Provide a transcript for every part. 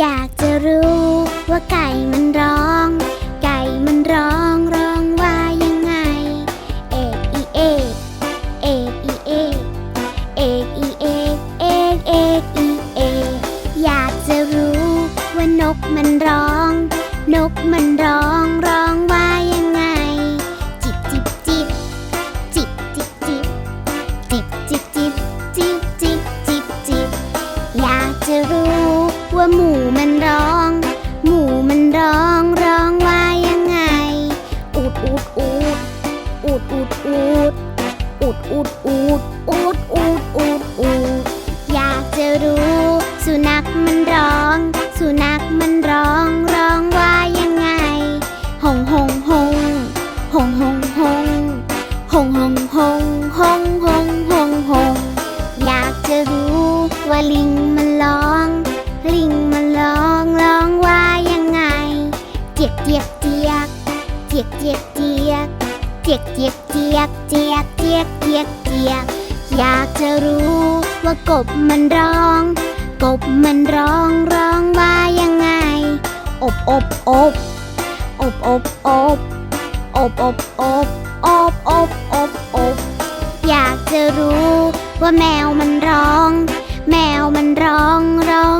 อยากจะรู้ว่าไก่มันร้อง ไก่มันร้องร้องว่ายังไง เอกอีเอกเอกอีเอกเอกอีเอกเอกเอกอีเอกอยากจะรู้ว่านกมันร้อง นกมันร้องร้อง ว่าหมูมันร้อง หมูมันร้องร้องว่ายังไง อูดอูดอูดอูดอูดอูดอูดอูดอูดอูดอูดอูดอูดอยากจะรู้ สุนัขมันร้อง สุนัขมันร้องร้องว่ายังไง หงหงหงหงหงหงหงหงหงหงหงหงหงอยากจะรู้ว่าลิงมันร้อง ลิงมันร้องร้องว่ายังไง เจียกเจียกเจียกเจียกเจียกเจียกเจียกเจียกเจียกเจียกเจียกเจียกเจียกอยากจะรู้ว่ากบมันร้อง กบมันร้องร้องว่ายังไง อบอบอบอบอบอบอบอบอบอบอบอบอบอยากจะรู้ว่าแมวมันร้อง แมวมันร้องร้องว่ายัง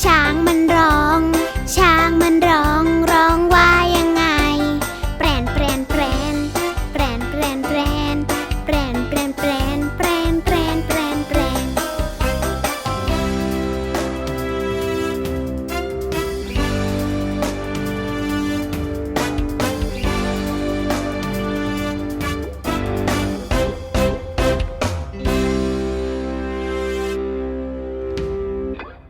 ช้างมันร้อง ช้างมันร้อง